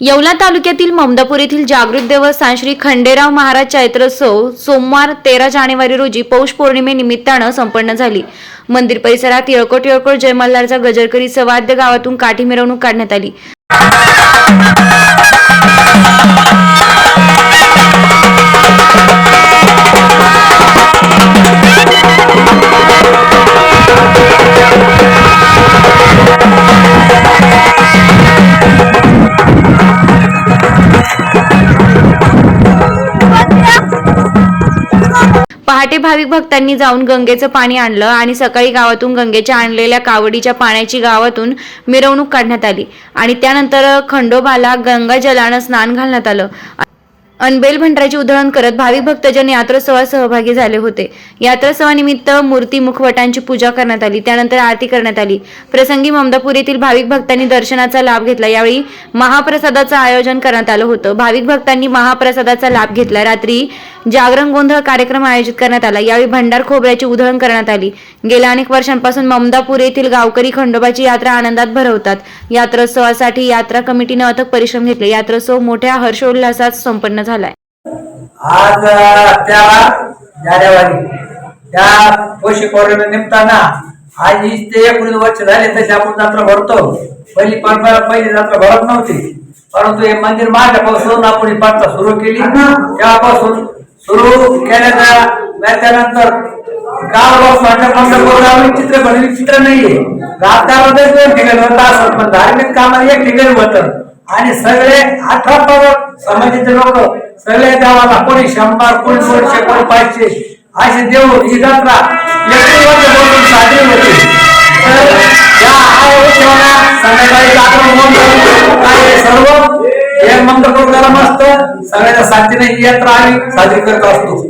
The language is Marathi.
येवला तालुक्यातील ममदापूर येथील जागृत देवस्थान श्री खंडेराव महाराज चैत्रोत्सव सोमवार तेरा जानेवारी रोजी पौष पौर्णिमेनिमित्तानं संपन्न झाली. मंदिर परिसरात येळकोट येळकोट जय मल्हारचा गजर करीत सवाद्य गावातून काठी मिरवणूक काढण्यात आली. पहाटे भाविक भक्तांनी जाऊन गंगेचं पाणी आणलं आणि सकाळी गावातून गंगेच्या आणलेल्या कावडीच्या पाण्याची गावातून मिरवणूक काढण्यात आली. आणि त्यानंतर खंडोबाला गंगा जलानं स्नान घालण्यात आलं. अनबेल भंडाराची उधळण करत भाविक भक्तजन यात्रोत्सवात सहभागी झाले होते. यात्रोत्सवानिमित्त मूर्ती मुखवटांची पूजा करण्यात आली. त्यानंतर आरती करण्यात आली. प्रसंगी ममदापूर येथील भाविक भक्तांनी दर्शनाचा लाभ घेतला. यावेळी महाप्रसादाचं आयोजन करण्यात आलं होतं. भाविक भक्तांनी महाप्रसादाचा लाभ घेतला. रात्री जागरण गोंधळ कार्यक्रम आयोजित करण्यात आला. यावेळी भंडार खोबऱ्याची उधळण करण्यात आली. गेल्या अनेक वर्षांपासून ममदापूर येथील गावकरी खंडोबाची यात्रा आनंदात भरवतात. यात्रोत्सवासाठी यात्रा कमिटीनं अथक परिश्रम घेतले. यात्रोत्सव मोठ्या हर्षोल्लासात संपन्न झालाय. आज त्या जानेवारी. त्या पोषी पौर्णिमे निमित्तानं आज हीच ते एकोणीस वर्ष झाले तशी आपण जत्रा भरतो. पहिली परंपरा पहिली जत्रा भरत नव्हती. परंतु हे मंदिर माझ्यापासून आपण ही पात्र सुरू केली. तेव्हापासून सुरू केल्याच्या त्यानंतर गाव स्वातंत्र्य चित्र बनवली. चित्र नाहीये. राजकारणामध्ये दोन ठिकाणी होता असत पण धार्मिक कामाला एक ठिकाणी होतं. आणि सगळे अठरा पगड समाजाचे लोक सगळे देवाला कोणी शंभर कोणी दोनशे कोणी पाचशे असे देव ही जत्रा. सगळ्याच्या साथीने ही यात्रा आम्ही साजरी करत असतो.